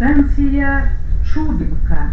Станція Чудівка.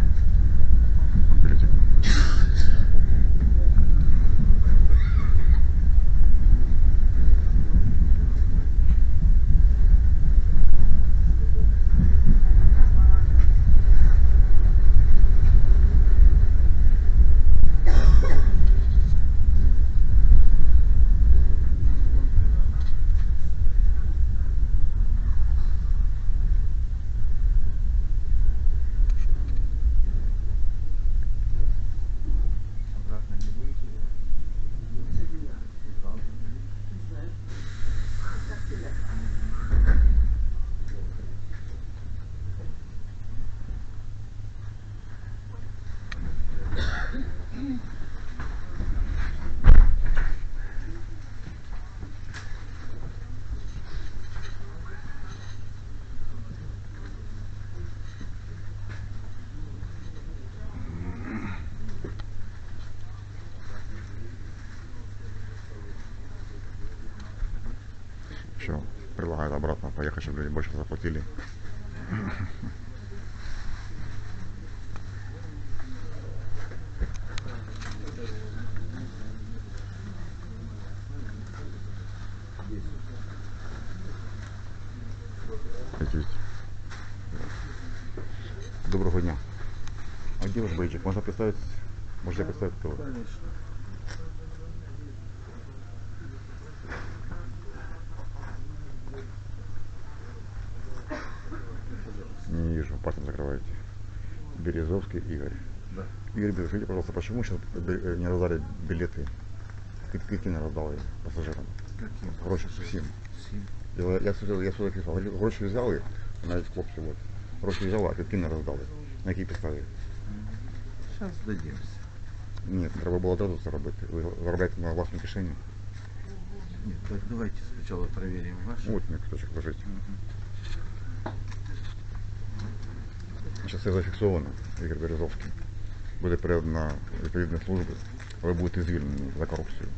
Все, предлагают обратно поехать, чтобы люди больше заплатили. Доброго дня. А где ваш бейджик? Можно представить? Можете представить, вы? Конечно. пальцем закрываете. Березовский Игорь. Да. Игорь, Березовский, скажите, пожалуйста, почему сейчас не раздали билеты? Квит- Квитки не раздали пассажирам. Каким? Гроші всім. Всім. Я, я, сюди, я сюди писав, гроші взяли, навіть хлопці, от. Гроші взяли, а квитки не роздали. На якій підставі? Сейчас дадимся. Ні, треба було одразу це робити. Ви заробляєте на власній кишені. Нет, так давайте сначала проверим ваши. От мій куточок лежить. Мгм. Все зафіксовано, Ігор Березовський. Буде передано відповідні служби, ви будете звільнені за корупцію.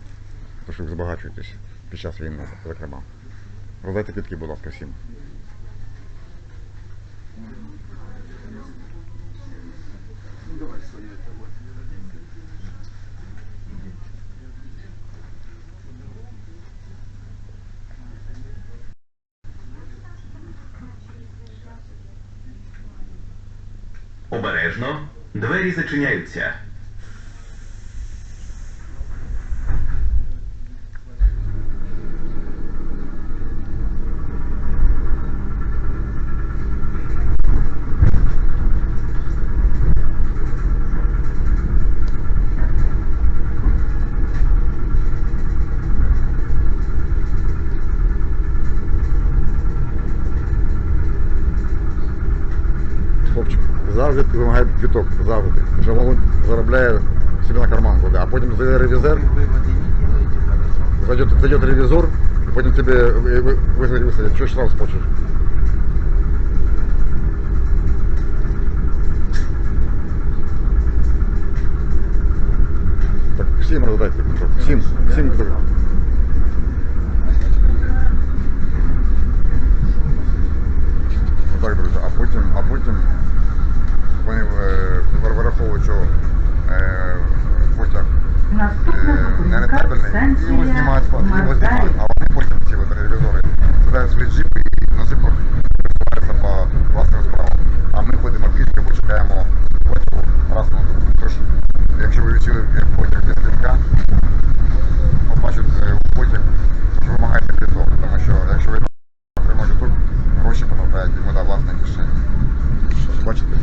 Тому що ви збагачуєтесь під час війни, зокрема. Роздайте квітки, будь ласка, всім. Обережно. Двері зачиняються. Хлопчик, завжди вимагає квіток, завжди. Вже він заробляє собі на карман буде, а потім зайде ревізор, Вы выводы не делаете, хорошо? зайде, зайде ревізор, і потім тебе ви- ви- висадять, висадять. Чого ж нерентабельний, і його знімають з його знімають, а вони потім ці ревізори сідають свої джипи і на джипах розсуваються по власним справам. А ми ходимо пішки, бо чекаємо потягу раз на другу. Тож, якщо ви відчули потяг без стрімка, побачите е, потяг, що вимагаєте підлог, тому що якщо ви отримуєте тут, гроші потрапляють йому до власної кишені. Бачите?